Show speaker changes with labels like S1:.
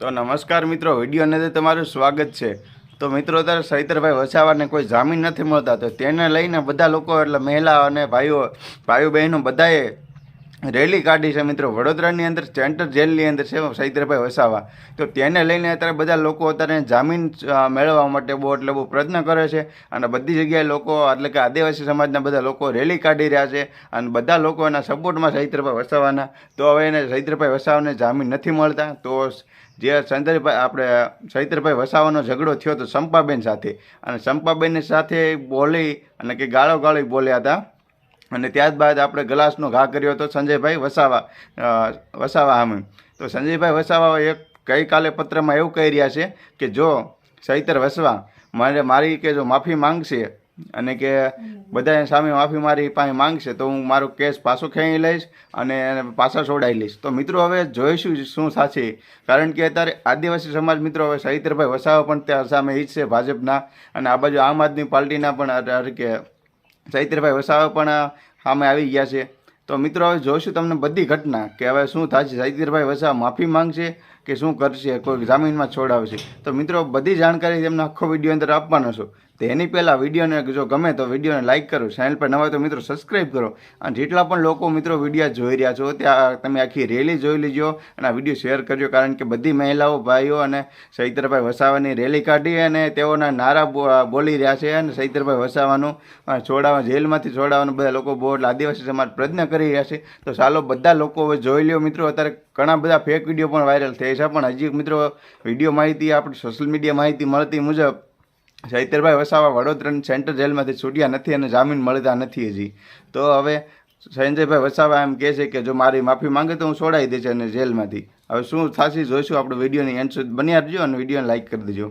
S1: તો નમસ્કાર મિત્રો, વીડિયો અંદર તમારું સ્વાગત છે. તો મિત્રો, અત્યારે સહિતરભાઈ વસાવાને કોઈ જામીન નથી મળતા, તો તેને લઈને બધા લોકો, એટલે મહિલા અને ભાઈઓ ભાઈઓ બહેનો બધાએ રેલી કાઢી છે મિત્રો. વડોદરાની અંદર, સેન્ટર જેલની અંદર છે સહિતરભાઈ વસાવા. તો તેને લઈને અત્યારે બધા લોકો અત્યારે જામીન મેળવવા માટે બહુ એટલે બહુ પ્રયત્ન કરે છે. અને બધી જગ્યાએ લોકો, એટલે કે આદિવાસી સમાજના બધા લોકો રેલી કાઢી રહ્યા છે. અને બધા લોકો એના સપોર્ટમાં સહિતરભાઈ વસાવાના. તો હવે એને સહિતરભાઈ વસાવાને જામીન નથી મળતા. તો જે સંદરભાઈ, આપણે સહિતરભાઈ વસાવાનો ઝઘડો થયો હતો સંપાબેન સાથે. અને સંપાબેનની સાથે બોલી અને કે ગાળો ગાળી બોલ્યા હતા. અને ત્યારબાદ આપણે ગ્લાસનો ઘા કર્યો હતો સંજયભાઈ વસાવા વસાવા સામે. તો સંજયભાઈ વસાવા એક ગઈકાલે પત્રમાં એવું કહી રહ્યા છે કે જો સહિતર વસવા, મારે મારી કે જો માફી માંગશે અને કે બધા સામે માફી મારી પાસે માંગશે, તો હું મારો કેસ પાછો ખેંચી લઈશ અને પાછા છોડાવી લઈશ. તો મિત્રો હવે જોઈશું શું સાચી કારણ કે અત્યારે આદિવાસી સમાજ મિત્રો હવે સહિતરભાઈ વસાવા પણ ત્યાં સામે ઈચ્છશે ભાજપના અને આ બાજુ આમ આદમી પાર્ટીના પણ કે ચૈત્રભાઈ વસાવા પણ સામે આવી ગયા છે. તો મિત્રો, હવે જોઈશું તમને બધી ઘટના કે હવે શું થશે. ચૈત્રભાઈ વસાવા માફી માંગશે કે શું કરશે? કોઈ જામીનમાં છોડાવશે તો મિત્રો, બધી જાણકારી તેમને આખો વીડિયો અંદર આપવાનો છું. તો એની પહેલાં વિડીયોને જો ગમે તો વિડીયોને લાઇક કરો ચેનલ પર નવા તો મિત્રો સબસ્ક્રાઈબ કરો. અને જેટલા પણ લોકો મિત્રો વીડિયો જોઈ રહ્યા છો ત્યાં તમે આખી રેલી જોઈ લેજો અને આ વીડિયો શેર કરજો. કારણ કે બધી મહિલાઓ ભાઈઓ અને સૈતરભાઈ વસાવાની રેલી કાઢી અને તેઓના નારા બોલી રહ્યા છે અને સૈતરભાઈ વસાવાનું છોડાવવા જેલમાંથી છોડાવવાનું બધા લોકો બહુ એટલે આદિવાસી સમાજ પ્રયત્ન કરી રહ્યા છે. તો ચાલો બધા લોકો હવે જોઈ લ્યો મિત્રો, અત્યારે ઘણા બધા ફેક વીડિયો પણ વાયરલ થાય છે. પણ હજી મિત્રો વીડિયો માહિતી, આપણે સોશિયલ મીડિયા માહિતી મળતી મુજબ ચૈતરભાઈ વસાવા વડોદરા સેન્ટ્રલ જેલમાંથી છૂટ્યા નથી અને જામીન મળતા નથી હજી. તો હવે સંજયભાઈ વસાવા એમ કહે છે કે જો મારી માફી માંગે તો હું છોડાવી દઈશ અને જેલમાંથી. હવે શું થશે જોઈશું. આપણે વિડીયોની એન્ડ સુધી બન્યા રહેજો અને વિડીયોને લાઇક કરી દેજો.